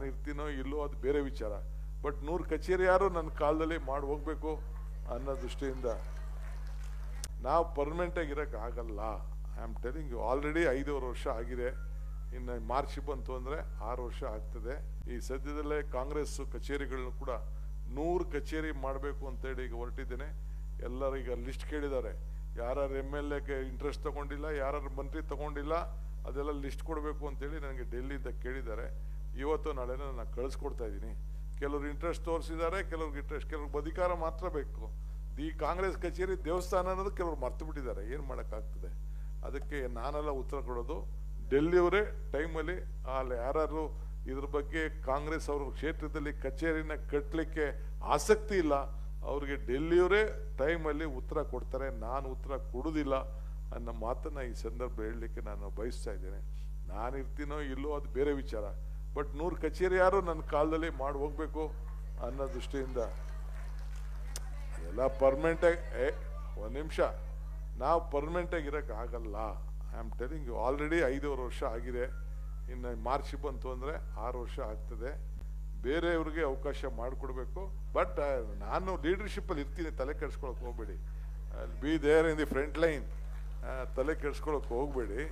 ನಾನು ಇರ್ತೀನೋ ಇಲ್ಲೋ ಅದು ಬೇರೆ ವಿಚಾರ. ಬಟ್ ನೂರು ಕಚೇರಿ ಯಾರು ನನ್ನ ಕಾಲದಲ್ಲಿ ಮಾಡಿ ಹೋಗ್ಬೇಕು ಅನ್ನೋ ದೃಷ್ಟಿಯಿಂದ ನಾವು ಪರ್ಮನೆಂಟಾಗಿ ಇರೋಕ್ಕೆ ಆಗಲ್ಲ. I am telling you already ಐದೂವರೆ ವರ್ಷ ಆಗಿದೆ. ಇನ್ನು ಮಾರ್ಚ್ ಬಂತು ಅಂದರೆ ಆರು ವರ್ಷ ಆಗ್ತದೆ. ಈ ಸದ್ಯದಲ್ಲೇ ಕಾಂಗ್ರೆಸ್ ಕಚೇರಿಗಳನ್ನು ಕೂಡ ನೂರು ಕಚೇರಿ ಮಾಡಬೇಕು ಅಂತೇಳಿ ಈಗ ಹೊರಟಿದ್ದೇನೆ. ಎಲ್ಲರೂ ಈಗ ಲಿಸ್ಟ್ ಕೇಳಿದ್ದಾರೆ. ಯಾರು ಎಂ ಎಲ್ ಎಗೆ ಇಂಟ್ರೆಸ್ಟ್ ತಗೊಂಡಿಲ್ಲ ಯಾರು ಮಂತ್ರಿ ತಗೊಂಡಿಲ್ಲ, ಅದೆಲ್ಲ ಲಿಸ್ಟ್ ಕೊಡಬೇಕು ಅಂತೇಳಿ ನನಗೆ ಡೆಲ್ಲಿಯಿಂದ ಕೇಳಿದ್ದಾರೆ. ಇವತ್ತು ನಾಳೆ ನಾನು ಕಳಿಸ್ಕೊಡ್ತಾ ಇದ್ದೀನಿ. ಕೆಲವರು ಇಂಟ್ರೆಸ್ಟ್ ತೋರಿಸಿದ್ದಾರೆ, ಕೆಲವ್ರಿಗೆ ಇಂಟ್ರೆಸ್ಟ್ ಕೆಲವ್ರಿಗೆ ಅಧಿಕಾರ ಮಾತ್ರ ಬೇಕು. ಈ ಕಾಂಗ್ರೆಸ್ ಕಚೇರಿ ದೇವಸ್ಥಾನ ಅನ್ನೋದು ಕೆಲವರು ಮರ್ತು ಬಿಟ್ಟಿದ್ದಾರೆ. ಏನು ಮಾಡೋಕ್ಕಾಗ್ತದೆ? ಅದಕ್ಕೆ ನಾನೆಲ್ಲ ಉತ್ತರ ಕೊಡೋದು. ಡೆಲ್ಲಿಯವರೇ ಟೈಮಲ್ಲಿ ಅಲ್ಲಿ ಯಾರು ಇದ್ರ ಬಗ್ಗೆ ಕಾಂಗ್ರೆಸ್ ಅವರು ಕ್ಷೇತ್ರದಲ್ಲಿ ಕಚೇರಿನ ಕಟ್ಟಲಿಕ್ಕೆ ಆಸಕ್ತಿ ಇಲ್ಲ. ಅವ್ರಿಗೆ ಡೆಲ್ಲಿಯವರೇ ಟೈಮಲ್ಲಿ ಉತ್ತರ ಕೊಡ್ತಾರೆ. ನಾನು ಉತ್ತರ ಕೊಡುವುದಿಲ್ಲ ಅನ್ನೋ ಮಾತನ್ನು ಈ ಸಂದರ್ಭ ಹೇಳಲಿಕ್ಕೆ ನಾನು ಬಯಸ್ತಾ ಇದ್ದೇನೆ. ನಾನು ಇರ್ತೀನೋ ಇಲ್ಲೋ ಅದು ಬೇರೆ ವಿಚಾರ. ಬಟ್ ನೂರು ಕಚೇರಿ ಯಾರು ನನ್ನ ಕಾಲದಲ್ಲಿ ಮಾಡಿ ಹೋಗ್ಬೇಕು ಅನ್ನೋ ದೃಷ್ಟಿಯಿಂದ ಎಲ್ಲ ಪರ್ಮನೆಂಟಾಗಿ ಏ, ಒಂದು ನಿಮಿಷ. ನಾವು ಪರ್ಮನೆಂಟಾಗಿ ಇರೋಕ್ಕಾಗಲ್ಲ I am telling you already ಐದೂವರೆ ವರ್ಷ ಆಗಿದೆ. ಇನ್ನು ಮಾರ್ಚ್ ಬಂತು ಅಂದರೆ ಆರು ವರ್ಷ ಆಗ್ತದೆ. ಬೇರೆಯವ್ರಿಗೆ ಅವಕಾಶ ಮಾಡಿಕೊಡ್ಬೇಕು. ಬಟ್ ನಾನು ಲೀಡರ್ಶಿಪ್ಪಲ್ಲಿ ಇರ್ತೀನಿ, ತಲೆ ಕೆಡಿಸ್ಕೊಳಕ್ಕೆ ಹೋಗಬೇಡಿ. Be there in the front line ತಲೆ ಕೆಡಿಸ್ಕೊಳಕ್ಕೆ ಹೋಗಬೇಡಿ.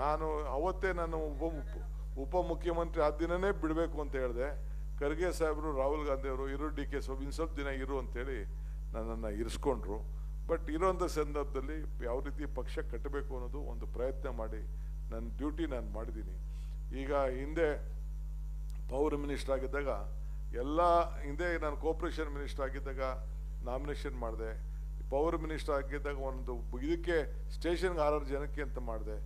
ನಾನು, ಅವತ್ತೇ ನಾನು ಉಪ ಉಪಮುಖ್ಯಮಂತ್ರಿ ಆ ದಿನನೇ ಬಿಡಬೇಕು ಅಂತ ಹೇಳಿದೆ. ಖರ್ಗೆ ಸಾಹೇಬರು, ರಾಹುಲ್ ಗಾಂಧಿ ಅವರು ಇರು, ಡಿ ಕೆ ಸೋಬ್ ಇನ್ನು ಸ್ವಲ್ಪ ದಿನ ಇರು ಅಂತೇಳಿ ನನ್ನನ್ನು ಇರಿಸ್ಕೊಂಡ್ರು. ಬಟ್ ಇರೋಂಥ ಸಂದರ್ಭದಲ್ಲಿ ಯಾವ ರೀತಿ ಪಕ್ಷ ಕಟ್ಟಬೇಕು ಅನ್ನೋದು ಒಂದು ಪ್ರಯತ್ನ ಮಾಡಿ ನನ್ನ ಡ್ಯೂಟಿ ನಾನು ಮಾಡಿದ್ದೀನಿ. ಈಗ ಹಿಂದೆ ಪವರ್ ಮಿನಿಸ್ಟರ್ ಆಗಿದ್ದಾಗ ಎಲ್ಲ, ಹಿಂದೆ ನಾನು ಕೋಪರೇಷನ್ ಮಿನಿಸ್ಟರ್ ಆಗಿದ್ದಾಗ ನಾಮಿನೇಷನ್ ಮಾಡಿದೆ. ಪವರ್ ಮಿನಿಸ್ಟರ್ ಆಗಿದ್ದಾಗ ಒಂದು ಇದಕ್ಕೆ ಸ್ಟೇಷನ್ಗೆ ಆರಾರು ಜನಕ್ಕೆ ಅಂತ ಮಾಡಿದೆ.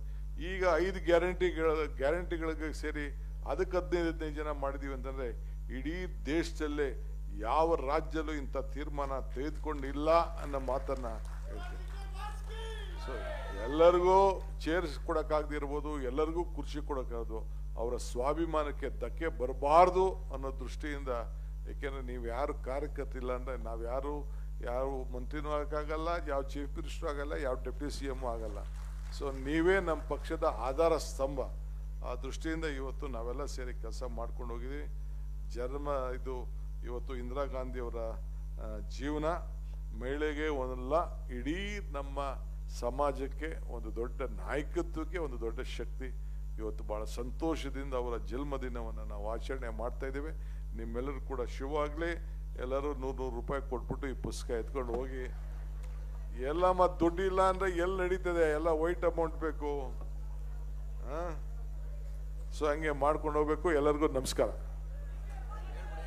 ಈಗ ಐದು ಗ್ಯಾರಂಟಿಗಳ, ಗ್ಯಾರಂಟಿಗಳಿಗೆ ಸೇರಿ ಅದಕ್ಕೆ ಹದಿನೈದು ಹದಿನೈದು ಜನ ಮಾಡಿದೀವಿ ಅಂತಂದ್ರೆ ಇಡೀ ದೇಶದಲ್ಲೇ ಯಾವ ರಾಜ್ಯಲ್ಲೂ ಇಂಥ ತೀರ್ಮಾನ ತೆಗೆದುಕೊಂಡಿಲ್ಲ ಅನ್ನೋ ಮಾತನ್ನ ಹೇಳ್ತೀನಿ. ಸೊ ಎಲ್ಲರಿಗೂ ಚೇರ್ಸ್ ಕೊಡೋಕ್ಕಾಗದಿರ್ಬೋದು ಎಲ್ಲರಿಗೂ ಕುರ್ಚಿ ಕೊಡೋಕ್ಕಾಗದು, ಅವರ ಸ್ವಾಭಿಮಾನಕ್ಕೆ ಧಕ್ಕೆ ಬರಬಾರ್ದು ಅನ್ನೋ ದೃಷ್ಟಿಯಿಂದ, ಏಕೆಂದರೆ ನೀವು ಯಾರು ಕಾರ್ಯಕರ್ತಿಲ್ಲ ಅಂದರೆ ನಾವು ಯಾರು ಯಾವ ಮಂತ್ರಿನೂ ಆಗೋಕ್ಕಾಗಲ್ಲ ಯಾವ ಚೀಫ್ ಮಿನಿಸ್ಟ್ರು ಆಗಲ್ಲ, ಯಾವ ಡೆಪ್ಯೂಟಿ ಸಿ ಎಮ್ಮು ಆಗಲ್ಲ. ಸೊ ನೀವೇ ನಮ್ಮ ಪಕ್ಷದ ಆಧಾರ ಸ್ತಂಭ. ಆ ದೃಷ್ಟಿಯಿಂದ ಇವತ್ತು ನಾವೆಲ್ಲ ಸೇರಿ ಕೆಲಸ ಮಾಡ್ಕೊಂಡು ಹೋಗಿದ್ದೀವಿ ಜನ್ಮ, ಇದು ಇವತ್ತು ಇಂದಿರಾ ಗಾಂಧಿಯವರ ಜೀವನ. ಮಹಿಳೆಗೆ ಒಂದಲ್ಲ, ಇಡೀ ನಮ್ಮ ಸಮಾಜಕ್ಕೆ ಒಂದು ದೊಡ್ಡ ನಾಯಕತ್ವಕ್ಕೆ ಒಂದು ದೊಡ್ಡ ಶಕ್ತಿ. ಇವತ್ತು ಭಾಳ ಸಂತೋಷದಿಂದ ಅವರ ಜನ್ಮದಿನವನ್ನು ನಾವು ಆಚರಣೆ ಮಾಡ್ತಾ ಇದ್ದೇವೆ. ನಿಮ್ಮೆಲ್ಲರೂ ಕೂಡ ಶುಭವಾಗಲಿ. ಎಲ್ಲರೂ ನೂರು ನೂರು ರೂಪಾಯಿ ಕೊಟ್ಬಿಟ್ಟು ಈ ಪುಸ್ತಕ ಎತ್ಕೊಂಡು ಹೋಗಿ. ಎಲ್ಲ ಮತ್ತೆ ದುಡ್ಡು ಇಲ್ಲ ಅಂದ್ರೆ ಎಲ್ಲಿ ನಡೀತದೆ? ಎಲ್ಲ ವೈಟ್ ಅಮೌಂಟ್ ಬೇಕು. ಸೊ ಹಂಗೆ ಮಾಡ್ಕೊಂಡು ಹೋಗ್ಬೇಕು. ಎಲ್ಲರಿಗೂ ನಮಸ್ಕಾರ.